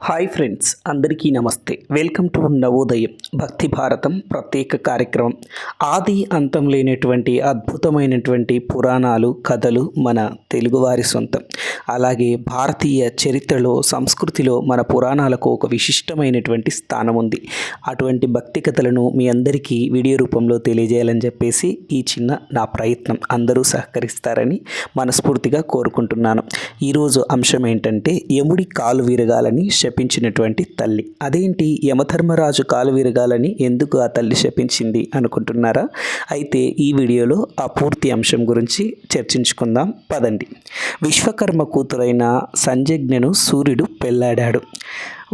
Hi friends అందరికీ నమస్తే. Welcome to నవోదయం భక్తి భారతం ప్రత్యేక కార్యక్రమం. ఆది అంతం లేనటువంటి అద్భుతమైనటువంటి పురాణాలు కథలు మన తెలుగువారి సొంతం. అలాగే భారతీయ చరిత్రలో సంస్కృతిలో మన పురాణాలకు ఒక విశిష్టమైనటువంటి స్థానం ఉంది. అటువంటి భక్తి కథలను మీ అందరికీ వీడియో రూపంలో తెలియజేయాలని చెప్పేసి ఈ చిన్న నా ప్రయత్నం అందరూ సహకరిస్తారని మనస్ఫూర్తిగా కోరుకుంటున్నాను. ఈరోజు అంశం ఏంటంటే యముడి కాలు విరగాలని శపించినటువంటి తల్లి. అదేంటి? యమధర్మరాజు కాలు విరగాలని ఎందుకు ఆ తల్లి శపించింది అనుకుంటున్నారా? అయితే ఈ వీడియోలో ఆ పూర్తి అంశం గురించి చర్చించుకుందాం. పదండి. విశ్వకర్మ కూతురైన సంజజ్ఞను సూర్యుడు పెళ్ళాడాడు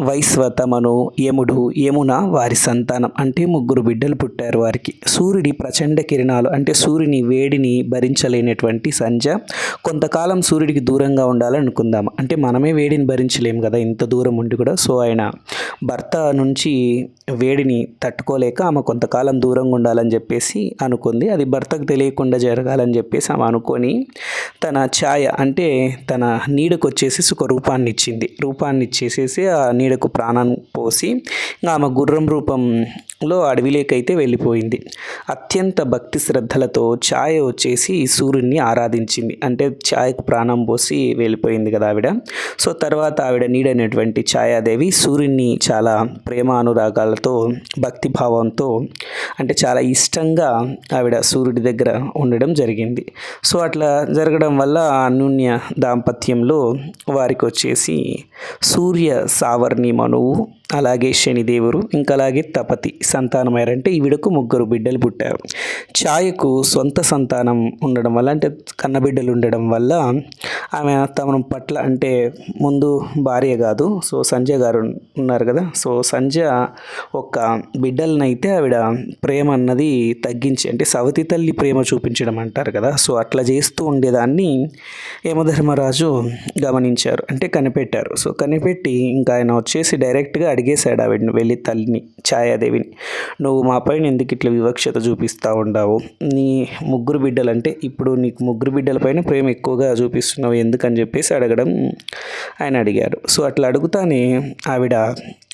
వైశ్వతమను యముడు యమున వారి సంతానం. అంటే ముగ్గురు బిడ్డలు పుట్టారు వారికి. సూర్యుడి ప్రచండ కిరణాలు అంటే సూర్యుని వేడిని భరించలేనటువంటి సంజ కొంతకాలం సూర్యుడికి దూరంగా ఉండాలనుకుందాం. అంటే మనమే వేడిని భరించలేము కదా ఇంత దూరం ఉండి కూడా. సో ఆయన భర్త నుంచి వేడిని తట్టుకోలేక ఆమె కొంతకాలం దూరంగా ఉండాలని చెప్పేసి అనుకుంది. అది భర్తకు తెలియకుండా జరగాలని చెప్పేసి ఆమె అనుకొని తన ఛాయ అంటే తన నీడకు వచ్చేసి ఒక రూపాన్ని ఇచ్చింది రూపాన్ని ఇచ్చేసేసి ఆ నీడకు ప్రాణం పోసి ఇంకా ఆమె గుర్రం రూపం లో అడవిలోకైతే వెళ్ళిపోయింది. అత్యంత భక్తి శ్రద్ధలతో ఛాయ వచ్చేసి సూర్యుడిని ఆరాధించింది. అంటే ఛాయకు ప్రాణం పోసి వెళ్ళిపోయింది కదా ఆవిడ. సో తర్వాత ఆవిడ నీడైనటువంటి ఛాయాదేవి సూర్యుడిని చాలా ప్రేమ అనురాగాలతో భక్తి భావంతో అంటే చాలా ఇష్టంగా ఆవిడ సూర్యుడి దగ్గర ఉండడం జరిగింది. సో అట్లా జరగడం వల్ల అన్యోన్య దాంపత్యంలో వారికి వచ్చేసి సూర్య సావర్ణి మనువు అలాగే శనిదేవుడు ఇంకా అలాగే తపతి సంతానమయ్యారంటే ఈవిడకు ముగ్గురు బిడ్డలు పుట్టారు. ఛాయకు సొంత సంతానం ఉండడం వల్ల అంటే కన్నబిడ్డలు ఉండడం వల్ల ఆమె తమ పట్ల అంటే ముందు భార్య కాదు సో సంజయ్ గారు ఉన్నారు కదా సో సంజయ్ ఒక బిడ్డలనైతే ఆవిడ ప్రేమ అన్నది తగ్గించి అంటే సవతి తల్లి ప్రేమ చూపించడం అంటారు కదా సో అట్లా చేస్తూ ఉండేదాన్ని యమధర్మరాజు గమనించారు అంటే కనిపెట్టారు. సో కనిపెట్టి ఇంకా ఆయన వచ్చేసి డైరెక్ట్గా అడిగేశాడు ఆవిడని వెళ్ళి తల్లిని ఛాయాదేవిని నువ్వు మా పైన ఎందుకు ఇట్లా వివక్షత చూపిస్తూ ఉండావు? నీ ముగ్గురు బిడ్డలు అంటే ఇప్పుడు నీకు ముగ్గురు బిడ్డల పైన ప్రేమ ఎక్కువగా చూపిస్తున్నావు ఎందుకని చెప్పేసి అడగడం ఆయన అడిగారు. సో అట్లా అడుగుతానే ఆవిడ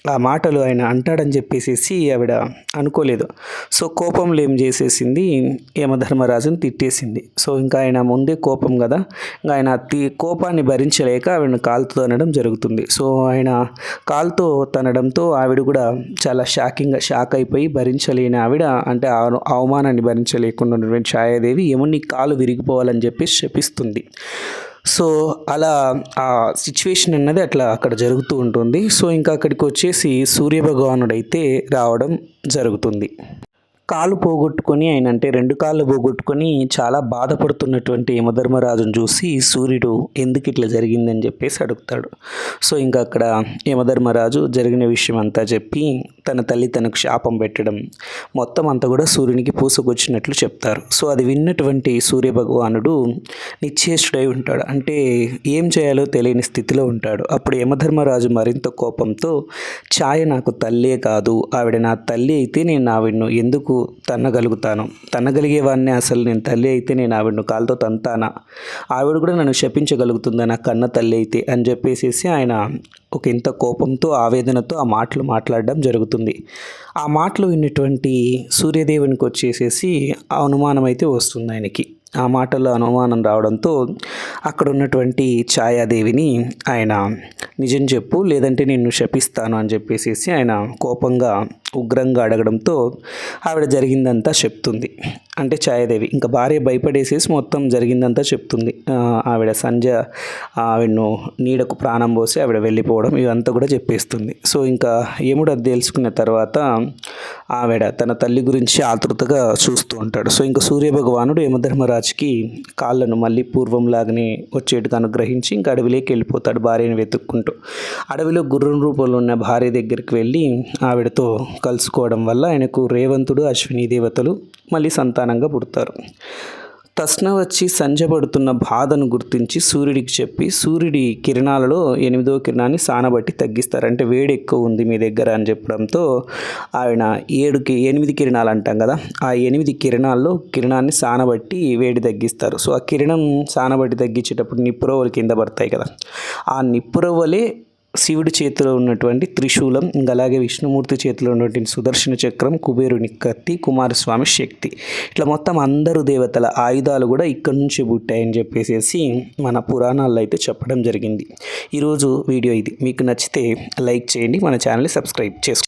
ఆ మాటలు ఆయన అంటాడని చెప్పేసి ఆవిడ అనుకోలేదు. సో కోపంలో ఏం చేసేసింది? యమధర్మరాజుని తిట్టేసింది. సో ఇంకా ఆయన ముందే కోపం కదా? ఇంకా ఆయన తి కోపాన్ని భరించలేక ఆవిడని కాలుతో తనడం జరుగుతుంది. సో ఆయన కాలుతో తనడంతో ఆవిడ కూడా చాలా షాకింగ్గా షాక్ అయిపోయి భరించలేని ఆవిడ అంటే ఆ అవమానాన్ని భరించలేకుండా ఉన్నటువంటి ఛాయాదేవి యముని కాలు విరిగిపోవాలని చెప్పి శపిస్తుంది. సో అలా ఆ సిచ్యువేషన్ అన్నది అట్లా అక్కడ జరుగుతూ ఉంటుంది. సో ఇంకా అక్కడికి వచ్చేసి సూర్యభగవానుడైతే రావడం జరుగుతుంది. కాలు పోగొట్టుకొని ఆయన అంటే రెండు కాళ్ళు పోగొట్టుకొని చాలా బాధపడుతున్నటువంటి యమధర్మరాజును చూసి సూర్యుడు ఎందుకు ఇట్లా జరిగిందని చెప్పేసి అడుగుతాడు. సో ఇంకా అక్కడ యమధర్మరాజు జరిగిన విషయం అంతా చెప్పి తన తల్లి తనకు శాపం పెట్టడం మొత్తం అంతా కూడా సూర్యునికి పూసుకొచ్చినట్లు చెప్తారు. సో అది విన్నటువంటి సూర్య భగవానుడు నిశ్చేష్టుడై ఉంటాడు. అంటే ఏం చేయాలో తెలియని స్థితిలో ఉంటాడు. అప్పుడు యమధర్మరాజు మరింత కోపంతో ఛాయ నాకు తల్లే కాదు. ఆవిడ నా తల్లి అయితే నేను ఆవిడను ఎందుకు తన్నగలుగుతాను? తన్నగలిగేవాడిని అసలు నేను తల్లి అయితే నేను ఆవిడను కాలుతో తంతానా? ఆవిడ కూడా నన్ను శపించగలుగుతుందా నా కన్న తల్లి అయితే? అని చెప్పేసేసి ఆయన ఒక ఇంత కోపంతో ఆవేదనతో ఆ మాటలు మాట్లాడడం జరుగుతుంది. ఆ మాటలు విన్నటువంటి సూర్యదేవునికి వచ్చేసేసి ఆ అనుమానం అయితే వస్తుంది ఆయనకి. ఆ మాటల్లో అనుమానం రావడంతో అక్కడ ఉన్నటువంటి ఛాయాదేవిని ఆయన నిజం చెప్పు లేదంటే నిన్ను శపిస్తాను అని చెప్పేసి ఆయన కోపంగా ఉగ్రంగా అడగడంతో ఆవిడ జరిగిందంతా చెప్తుంది. అంటే ఛాయాదేవి ఇంకా భార్య భయపడేసేసి మొత్తం జరిగిందంతా చెప్తుంది. ఆవిడ సంజ ఆవిడను నీడకు ప్రాణం పోసి ఆవిడ వెళ్ళిపోవడం ఇవంతా కూడా చెప్పేస్తుంది. సో ఇంకా యముడు అది తెలుసుకున్న తర్వాత ఆవిడ తన తల్లి గురించి ఆతృతగా చూస్తూ ఉంటాడు. సో ఇంకా సూర్యభగవానుడు యమధర్మరాజుకి కాళ్ళను మళ్ళీ పూర్వంలాగానే వచ్చేట్టుగా అనుగ్రహించి ఇంకా అడవిలోకి వెళ్ళిపోతాడు భార్యను వెతుక్కుంటూ. అడవిలో గుర్రం రూపంలో ఉన్న భార్య దగ్గరికి వెళ్ళి ఆవిడతో కలుసుకోవడం వల్ల ఆయనకు రేవంతుడు అశ్విని దేవతలు మళ్ళీ సంతానంగా పుడతారు. తస్న వచ్చి సంజపడుతున్న బాధను గుర్తించి సూర్యుడికి చెప్పి సూర్యుడి కిరణాలలో ఎనిమిదో కిరణాన్ని సానబట్టి తగ్గిస్తారు. అంటే వేడి ఎక్కువ ఉంది మీ దగ్గర అని చెప్పడంతో ఆయన ఏడుకి ఎనిమిది కిరణాలు అంటాం కదా ఆ ఎనిమిది కిరణాల్లో కిరణాన్ని సానబట్టి వేడి తగ్గిస్తారు. సో ఆ కిరణం సానబట్టి తగ్గించేటప్పుడు నిప్పురవ్వలు కింద పడతాయి కదా. ఆ నిప్పురవ్వలే శివుడి చేతిలో ఉన్నటువంటి త్రిశూలం ఇంకా అలాగే విష్ణుమూర్తి చేతిలో ఉన్నటువంటి సుదర్శన చక్రం కుబేరుని కత్తి కుమారస్వామి శక్తి. ఇట్లా మొత్తం అందరు దేవతల ఆయుధాలు కూడా ఇక్కడి నుంచి పుట్టాయని చెప్పేసి మన పురాణాల్లో అయితే చెప్పడం జరిగింది. ఈరోజు వీడియో ఇది. మీకు నచ్చితే లైక్ చేయండి మన ఛానల్ని సబ్స్క్రైబ్ చేసుకోండి.